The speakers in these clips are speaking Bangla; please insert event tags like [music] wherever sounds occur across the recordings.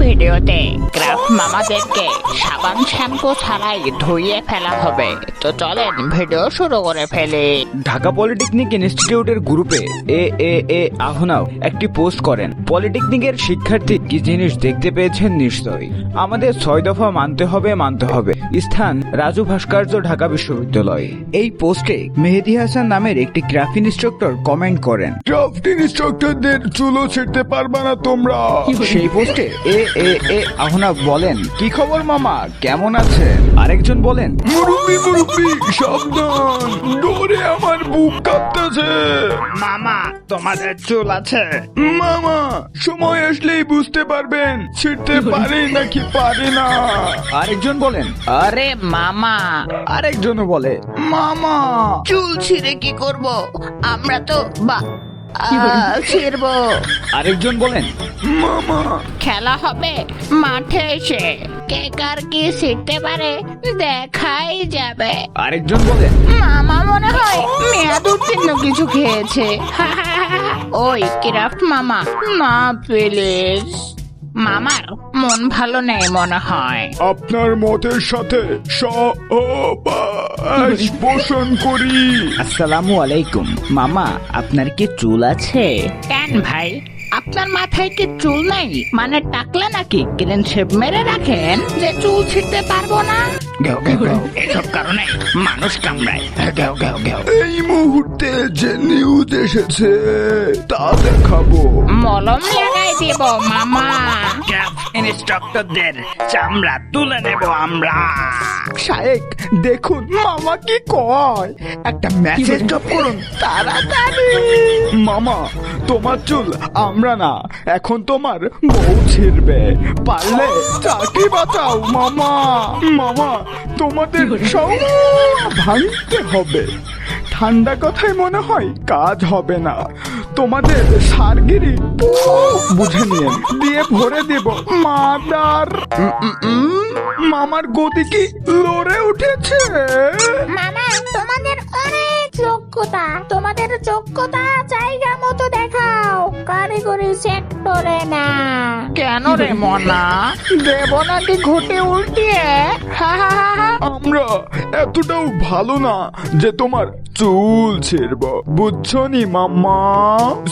ভিডিওতে ক্রাফট মামাদেরকে সাবান শ্যাম্পু ছাড়াই ধুইয়ে ফেলা হবে। তো চলেন ভিডিও শুরু করে ফেলি। ঢাকা পলিটেকনিক ইনস্টিটিউটের গ্রুপে এ এ এ আহনাও একটি পোস্ট করেন। পলিটেকনিকের শিক্ষার্থী কি জিনিস দেখতে পেয়েছেন নিশ্চয়ই। আমাদের ছয় দফা মানতে হবে মানতে হবে। স্থান রাজু ভাস্কর্য ঢাকা বিশ্ববিদ্যালয়। এই পোস্টে মেহেদি হাসান নামের একটি ক্রাফট ইনস্ট্রাক্টর কমেন্ট করেন। ক্রাফট ইনস্ট্রাক্টরদের চুলো ছিঁড়তে পারবা না তোমরা। সেই পোস্টে এ এ এ আহনা বলেন কি খবর মামা? কেমন আছেন? আরেকজন বলেন মুরব্বি মুরব্বি সাবধান ডোরে আমার বুক কাঁপতেছে। মামা তোমাদের চুল আছে। মামা সময় আসলেই বুঝতে পারবেন ছিঁড়তে পারি নাকি পারি না। আরেকজন বলেন আরে মামা। আরেকজনও বলে মামা চুল ছিঁড়ে কি করব? আমরা তো বা ছিড়ব আরেকজন বলেন। মামা। খেলা হবে মাঠে এসে। কে কার কি শিখতে পারে দেখাই যাবে। আরেকজন বলেন। মামা মনে হয় মেয়াদ উত্তীর্ণ কিছু খেয়েছে। [laughs] ওই ক্রাফট মামা না প্লিজ। মামার মন ভালো নেই মনে হয়। আপনার মতের সাথে পোষণ করি। আসসালামু আলাইকুম। মামা আপনার কি চুল আছে? কেন ভাই? আপনার মাথায় কি চুল নাই? মানে টাকলা নাকি? ক্লিন শেপ মেরে রাখেন। যে চুল ছিঁড়তে পারব না। ঘেউ ঘেউ ঘেউ। এসব কারণে মানুষ কামড়ায়। ঘেউ ঘেউ ঘেউ এই মুহূর্তে যে নিউজ এসেছে তা দেখাবো। মলম লাগাই দিব মামা। ইনস্ট্রাক্টরদের চামড়া তুলে নেব আমরা। শায়েক দেখুন মামা কি কয়। একটা মেসেজ ড্রপ করুন তাড়াতাড়ি। মামা তোমার চুল আমরা না এখন তোমার বউ ছিড়বে। পারলে চাকরি বাঁচাও মামা। মামা তোমাদের সব ভাঙতে হবে। ঠান্ডা কথায় মনে হয় কাজ হবে না। তোমাদের সারগিরি। বুঝে নিয়ে দিয়ে ভরে দেব মাদার। মামার গতি কি লড়ে উঠেছে? মামা তোমাদের অনেক যোগ্যতা। তোমাদের যোগ্যতা জায়গা মতো দেখাও। কারিগরি সেক্টরে না। কেন রে মনা? দেব নাকি ঘুটে উল্টিয়ে হা হা হা হা। আমরা এতটাও ভালো না যে তোমার চুল ছিড়ব বুঝছ নি মাম্মা?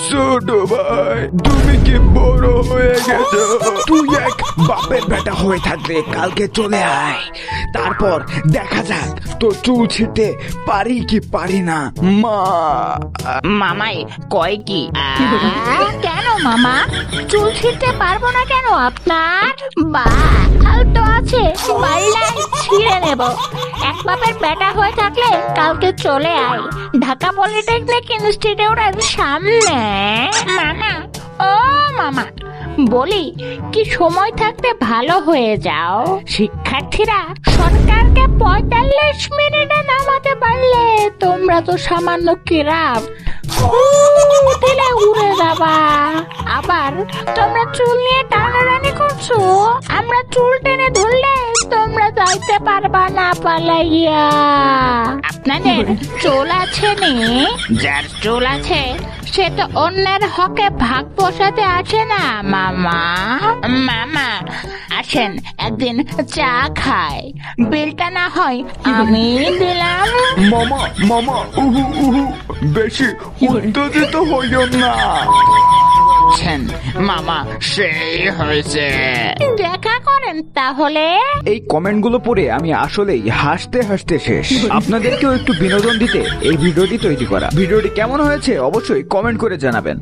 ছোট ভাই তুমি কি বড় হয়ে গেছো? তুই এক বাপের বেটা হয়ে থাকলে কালকে চলে আয়। তারপর দেখা যাক তো চুল ছিঁড়তে পারি কি পারি না। মা। মামাই কয় কি? কেন মামা? চুল ছিঁড়তে পারব না কেন আপনার? বা তো আছে? পারলাই ছিঁড়ে নেব। এক বাপের বেটা হয়ে থাকলে কালকে চলে আয়। ঢাকা পলিটেকনিক ইনস্টিটিউটের সামনে। মামা ও মামা। বলি কি সময় থাকতে ভালো হয়ে যাও? শিক্ষার্থীরা সরকারকে পঁয়তাল্লিশ মিনিটে নামাতে পারলে তোমরা তো সামান্য কিরাম উড়ে যাবা। আবার তোমরা চুল নিয়ে টানাটানি করছ? আমরা চুল টেনে ধরলে তোমরা পারবা না পালাইয়া। আপনাদের চুল আছে নি? যার চুল আছে সে তো অন্যের হকে ভাগ বসাতে আসে না মামা। মামা আসেন একদিন চা খায় বিলটা না হয় আমি দিলাম। মামা মামা উহু উহু বেশি উত্তেজিত হইও না। ছেন মামা সেই হয়েছে। দেখা করেন তাহলে। এই কমেন্টগুলো পড়ে আমি আসলেই হাসতে হাসতে শেষ। আপনাদেরকেও একটু বিনোদন দিতে এই ভিডিওটি তৈরি করা। ভিডিওটি কেমন হয়েছে অবশ্যই কমেন্ট করে জানাবেন।